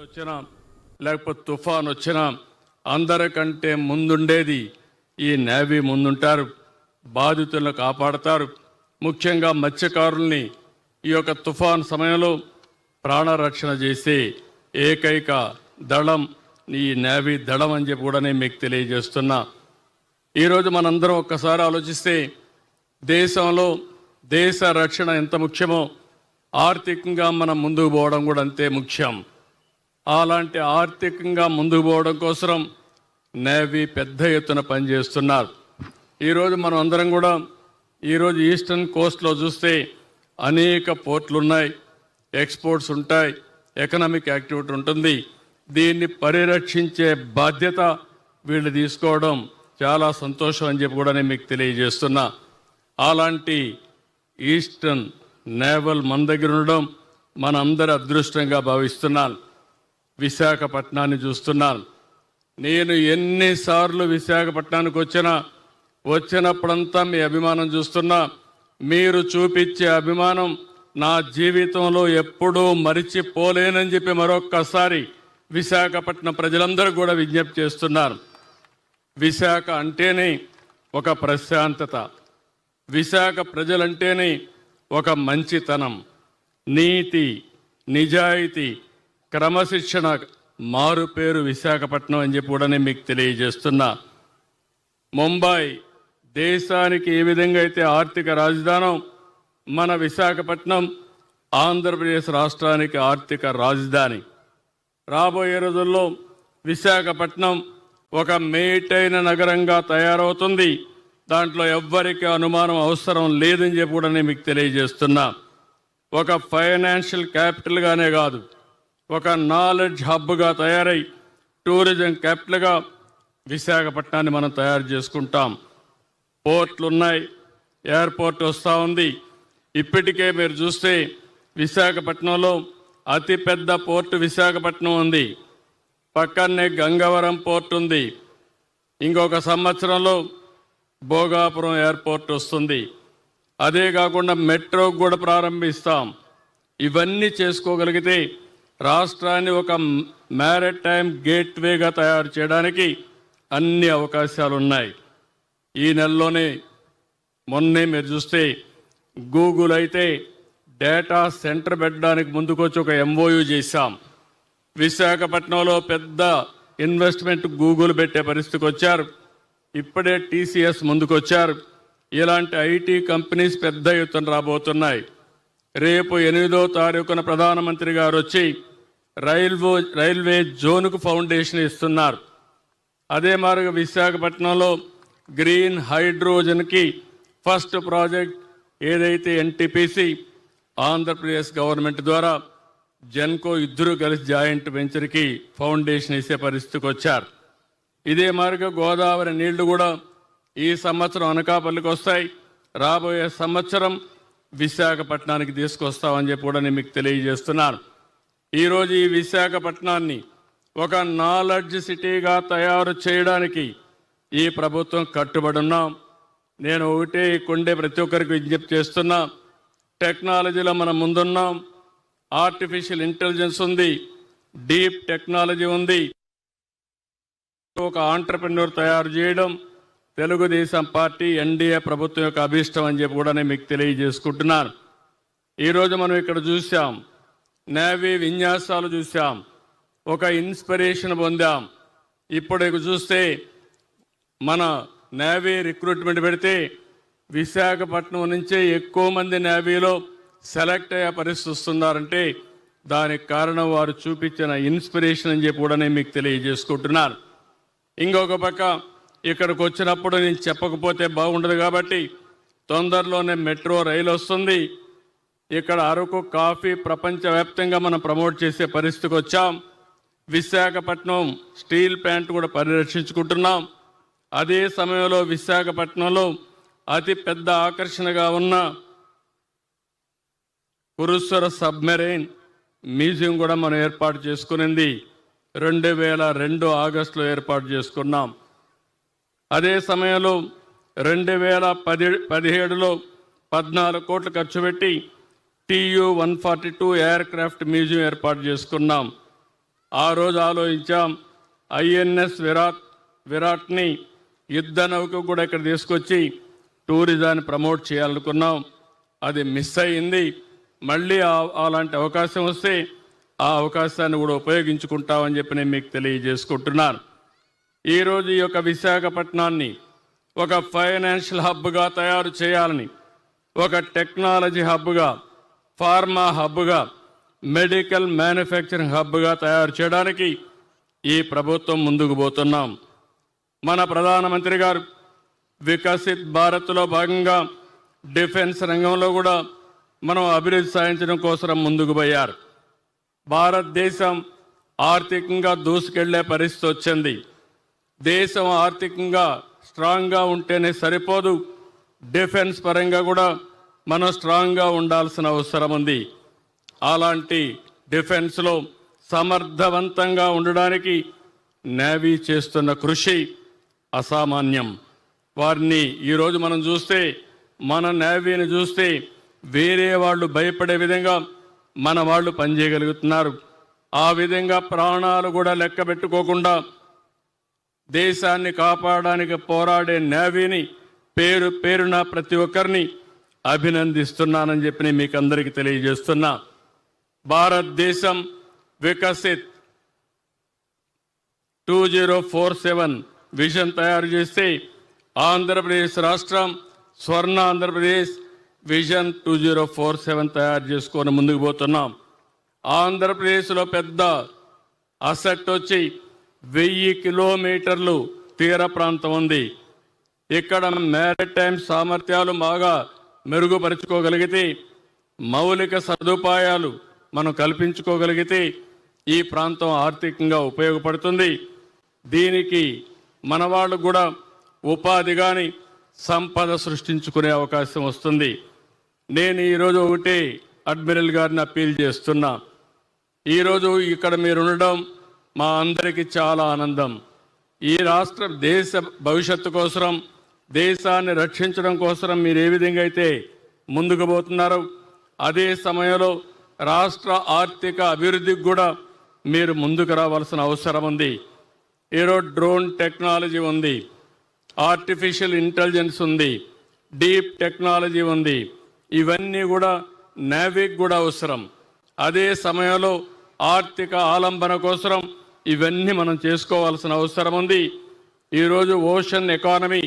వచ్చినా లేకపోతే తుఫాన్ వచ్చినా అందరికంటే ముందుండేది ఈ నేవీ ముందుంటారు. బాధితులను కాపాడతారు. ముఖ్యంగా మత్స్యకారుల్ని ఈ యొక్క తుఫాన్ సమయంలో ప్రాణరక్షణ చేసే ఏకైక దళం ఈ నేవీ దళం అని చెప్పి కూడా నేను మీకు తెలియజేస్తున్నా. ఈరోజు మనందరం ఒక్కసారి ఆలోచిస్తే దేశంలో దేశ రక్షణ ఎంత ముఖ్యమో ఆర్థికంగా మనం ముందుకు పోవడం కూడా అంతే ముఖ్యం. అలాంటి ఆర్థికంగా ముందుకు పోవడం కోసం నేవీ పెద్ద ఎత్తున పనిచేస్తున్నారు. ఈరోజు మనం అందరం కూడా ఈరోజు ఈస్టర్న్ కోస్ట్లో చూస్తే అనేక పోర్ట్లు ఉన్నాయి. ఎక్స్పోర్ట్స్ ఉంటాయి. ఎకనామిక్ యాక్టివిటీ ఉంటుంది. దీన్ని పరిరక్షించే బాధ్యత వీళ్ళు తీసుకోవడం చాలా సంతోషం అని చెప్పి కూడా నేను మీకు తెలియజేస్తున్నా. అలాంటి ఈస్టర్న్ నేవల్ మన దగ్గర ఉండడం మన అందరి అదృష్టంగా భావిస్తున్నాను. విశాఖపట్నాన్ని చూస్తున్నాను నేను ఎన్నిసార్లు విశాఖపట్నానికి వచ్చినా వచ్చినప్పుడంతా మీ అభిమానం చూస్తున్నా. మీరు చూపించే అభిమానం నా జీవితంలో ఎప్పుడూ మరిచిపోలేనని చెప్పి మరొక్కసారి విశాఖపట్నం ప్రజలందరూ కూడా విజ్ఞప్తి చేస్తున్నారు. విశాఖ అంటేనే ఒక ప్రశాంతత. విశాఖ ప్రజలంటేనే ఒక మంచితనం. నీతి నిజాయితీ క్రమశిక్షణ మారు పేరు విశాఖపట్నం అని చెప్పి కూడా నేను మీకు తెలియజేస్తున్నా. ముంబై దేశానికి ఏ విధంగా అయితే ఆర్థిక రాజధానం మన విశాఖపట్నం ఆంధ్రప్రదేశ్ రాష్ట్రానికి ఆర్థిక రాజధాని. రాబోయే రోజుల్లో విశాఖపట్నం ఒక మేటైన నగరంగా తయారవుతుంది. దాంట్లో ఎవ్వరికి అనుమానం అవసరం లేదని చెప్పి కూడా నేను మీకు తెలియజేస్తున్నా. ఒక ఫైనాన్షియల్ క్యాపిటల్గానే కాదు ఒక నాలెడ్జ్ హబ్గా తయారై టూరిజం క్యాపిటల్గా విశాఖపట్నాన్ని మనం తయారు చేసుకుంటాం. పోర్ట్లు ఉన్నాయి ఎయిర్పోర్ట్ వస్తూ ఉంది. ఇప్పటికే మీరు చూస్తే విశాఖపట్నంలో అతిపెద్ద పోర్టు విశాఖపట్నం ఉంది. పక్కనే గంగవరం పోర్ట్ ఉంది. ఇంకొక సంవత్సరంలో భోగాపురం ఎయిర్పోర్ట్ వస్తుంది. అదే కాకుండా మెట్రో కూడా ప్రారంభిస్తాం. ఇవన్నీ చేసుకోగలిగితే రాష్ట్రాన్ని ఒక మ్యారిటైమ్ గేట్వేగా తయారు చేయడానికి అన్ని అవకాశాలు ఉన్నాయి ఈ నెలలోనే మొన్నే మీరు చూస్తే గూగుల్ అయితే డేటా సెంటర్ పెట్టడానికి ముందుకొచ్చి ఒక ఎంఓయూ చేశాం. విశాఖపట్నంలో పెద్ద ఇన్వెస్ట్మెంట్ గూగుల్ పెట్టే పరిస్థితికి వచ్చారు. ఇప్పుడే టీసీఎస్ ముందుకొచ్చారు. ఇలాంటి ఐటీ కంపెనీస్ పెద్ద ఎత్తున రాబోతున్నాయి. రేపు ఎనిమిదో తారీఖున ప్రధానమంత్రి గారు వచ్చి రైల్వో రైల్వే జోన్కు ఫౌండేషన్ ఇస్తున్నారు. అదే మారుగా విశాఖపట్నంలో గ్రీన్ హైడ్రోజన్కి ఫస్ట్ ప్రాజెక్ట్ ఏదైతే ఎన్టీపీసీ ఆంధ్రప్రదేశ్ గవర్నమెంట్ ద్వారా జెన్కో ఇద్దరు కలిసి జాయింట్ వెంచర్కి ఫౌండేషన్ ఇచ్చే పరిస్థితికి వచ్చారు. ఇదే మారుగా గోదావరి నీళ్ళు కూడా ఈ సంవత్సరం అనకాపల్లికి వస్తాయి. రాబోయే సంవత్సరం విశాఖపట్నానికి తీసుకొస్తామని చెప్పి కూడా నేను మీకు తెలియజేస్తున్నాను. ఈరోజు ఈ విశాఖపట్నాన్ని ఒక నాలెడ్జ్ సిటీగా తయారు చేయడానికి ఈ ప్రభుత్వం కట్టుబడి ఉన్నాం. నేను ఒకటే కొండే ప్రతి ఒక్కరికి విజ్ఞప్తి చేస్తున్నా. టెక్నాలజీలో మనం ముందున్నాం. ఆర్టిఫిషియల్ ఇంటెలిజెన్స్ ఉంది. డీప్ టెక్నాలజీ ఉంది. ఒక ఆంటర్ప్రెన్యూర్ తయారు చేయడం. తెలుగుదేశం పార్టీ ఎన్డీఏ ప్రభుత్వం యొక్క అభీష్టం అని చెప్పి కూడా నేను మీకు తెలియజేసుకుంటున్నాను. ఈరోజు మనం ఇక్కడ చూసాం నేవీ విన్యాసాలు చూసాం ఒక ఇన్స్పిరేషన్ పొందాం. ఇప్పుడు చూస్తే మన నేవీ రిక్రూట్మెంట్ పెడితే విశాఖపట్నం నుంచే ఎక్కువ మంది నేవీలో సెలెక్ట్ అయ్యే పరిస్థితి వస్తున్నారంటే దానికి కారణం వారు చూపించిన ఇన్స్పిరేషన్ అని చెప్పి కూడా నేను మీకు తెలియజేసుకుంటున్నాను. ఇంకొక పక్క ఇక్కడికి వచ్చినప్పుడు నేను చెప్పకపోతే బాగుండదు కాబట్టి తొందరలోనే మెట్రో రైలు వస్తుంది. ఇక్కడ అరకు కాఫీ ప్రపంచవ్యాప్తంగా మనం ప్రమోట్ చేసే పరిస్థితికి వచ్చాం. విశాఖపట్నం స్టీల్ ప్లాంట్ కూడా పరిరక్షించుకుంటున్నాం. అదే సమయంలో విశాఖపట్నంలో అతి పెద్ద ఆకర్షణగా ఉన్న కురుస్వర సబ్మెరైన్ మ్యూజియం కూడా మనం ఏర్పాటు చేసుకునింది. రెండు వేల రెండు ఆగస్టులో ఏర్పాటు చేసుకున్నాం. అదే సమయంలో రెండు వేల పది పదిహేడులో పద్నాలుగు కోట్లు ఖర్చు పెట్టి TU one forty two aircraft museum ఏర్పాటు చేసుకున్నాం. ఆ రోజు ఆలోచించాం ఐఎన్ఎస్ విరాట్ విరాట్ని యుద్ధ నౌక కూడా ఇక్కడ తీసుకొచ్చి టూరిజాన్ని ప్రమోట్ చేయాలనుకున్నాం. అది మిస్ అయింది మళ్ళీ అలాంటి అవకాశం వస్తే ఆ అవకాశాన్ని కూడా ఉపయోగించుకుంటామని చెప్పి నేను మీకు తెలియజేసుకుంటున్నాను. ఈరోజు ఈ యొక్క విశాఖపట్నాన్ని ఒక ఫైనాన్షియల్ హబ్గా తయారు చేయాలని ఒక టెక్నాలజీ హబ్గా ఫార్మా హబ్గా మెడికల్ మ్యానుఫ్యాక్చరింగ్ హబ్గా తయారు చేయడానికి ఈ ప్రభుత్వం ముందుకు పోతున్నాం. మన ప్రధానమంత్రి గారు వికసిత్ భారత్లో భాగంగా డిఫెన్స్ రంగంలో కూడా మనం అభివృద్ధి సాధించడం కోసం ముందుకు పోయారు. భారతదేశం ఆర్థికంగా దూసుకెళ్ళే పరిస్థితి వచ్చింది. దేశం ఆర్థికంగా స్ట్రాంగ్గా ఉంటేనే సరిపోదు. డిఫెన్స్ పరంగా కూడా మనం స్ట్రాంగ్గా ఉండాల్సిన అవసరం ఉంది. అలాంటి డిఫెన్స్లో సమర్థవంతంగా ఉండడానికి నేవీ చేస్తున్న కృషి అసామాన్యం. వారిని ఈరోజు మనం చూస్తే మన నేవీని చూస్తే వేరే వాళ్ళు భయపడే విధంగా మన వాళ్ళు పనిచేయగలుగుతున్నారు. ఆ విధంగా ప్రాణాలు కూడా లెక్క పెట్టుకోకుండా దేశాన్ని కాపాడడానికి పోరాడే నేవీని పేరు పేరున ప్రతి ఒక్కరిని అభినందిస్తున్నానని చెప్పి నేను మీకు అందరికీ తెలియజేస్తున్నా. భారతదేశం Viksit two zero four seven vision తయారు చేస్తే ఆంధ్రప్రదేశ్ రాష్ట్రం Swarna Andhra Pradesh vision two zero four seven తయారు చేసుకొని ముందుకు పోతున్నాం. ఆంధ్రప్రదేశ్లో పెద్ద అసెట్ వచ్చి వెయ్యి కిలోమీటర్లు తీర ప్రాంతం ఉంది. ఇక్కడ మ్యారిటైమ్ సామర్థ్యాలు బాగా మెరుగుపరుచుకోగలిగితే మౌలిక సదుపాయాలు మనం కల్పించుకోగలిగితే ఈ ప్రాంతం ఆర్థికంగా ఉపయోగపడుతుంది. దీనికి మన వాళ్ళు కూడా ఉపాధి కానీ సంపద సృష్టించుకునే అవకాశం వస్తుంది. నేను ఈరోజు ఒకటి అడ్మిరల్ గారిని అప్పీల్ చేస్తున్నా. ఈరోజు ఇక్కడ మీరు ఉండడం మా అందరికీ చాలా ఆనందం. ఈ రాష్ట్ర దేశ భవిష్యత్తు కోసం దేశాన్ని రక్షించడం కోసం మీరు ఏ విధంగా అయితే ముందుకు పోతున్నారో అదే సమయంలో రాష్ట్ర ఆర్థిక అభివృద్ధికి కూడా మీరు ముందుకు రావాల్సిన అవసరం ఉంది. ఈరోజు డ్రోన్ టెక్నాలజీ ఉంది. ఆర్టిఫిషియల్ ఇంటెలిజెన్స్ ఉంది. డీప్ టెక్నాలజీ ఉంది. ఇవన్నీ కూడా నావిక్ కూడా అవసరం. అదే సమయంలో ఆర్థిక ఆలంబన కోసం ఇవన్నీ మనం చేసుకోవాల్సిన అవసరం ఉంది. ఈరోజు ఓషన్ ఎకానమీ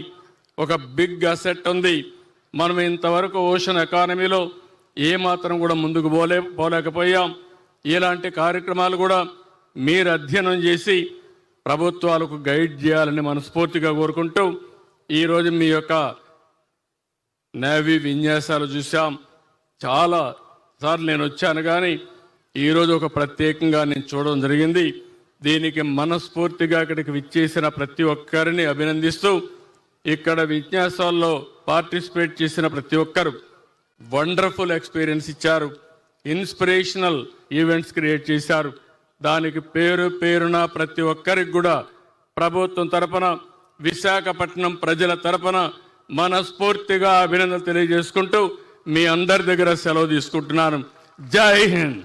ఒక బిగ్ అసెట్ ఉంది. మనం ఇంతవరకు ఓషన్ ఎకానమీలో ఏమాత్రం కూడా ముందుకు పోలే పోలేకపోయాం. ఇలాంటి కార్యక్రమాలు కూడా మీరు అధ్యయనం చేసి ప్రభుత్వాలకు గైడ్ చేయాలని మనస్ఫూర్తిగా కోరుకుంటూ ఈరోజు మీ యొక్క నేవీ విన్యాసాలు చూసాం చాలా సార్లు నేను వచ్చాను కానీ ఈరోజు ఒక ప్రత్యేకంగా నేను చూడడం జరిగింది. దీనికి మనస్ఫూర్తిగా ఇక్కడికి విచ్చేసిన ప్రతి ఒక్కరిని అభినందిస్తూ ఇక్కడ విన్యాసాల్లో పార్టిసిపేట్ చేసిన ప్రతి ఒక్కరు వండర్ఫుల్ ఎక్స్పీరియన్స్ ఇచ్చారు. ఇన్స్పిరేషనల్ ఈవెంట్స్ క్రియేట్ చేశారు. దానికి పేరు పేరున ప్రతి ఒక్కరికి కూడా ప్రభుత్వం తరపున విశాఖపట్నం ప్రజల తరపున మనస్ఫూర్తిగా అభినందనలు తెలియజేసుకుంటూ మీ అందరి దగ్గర సెలవు తీసుకుంటున్నాను. జై హింద్!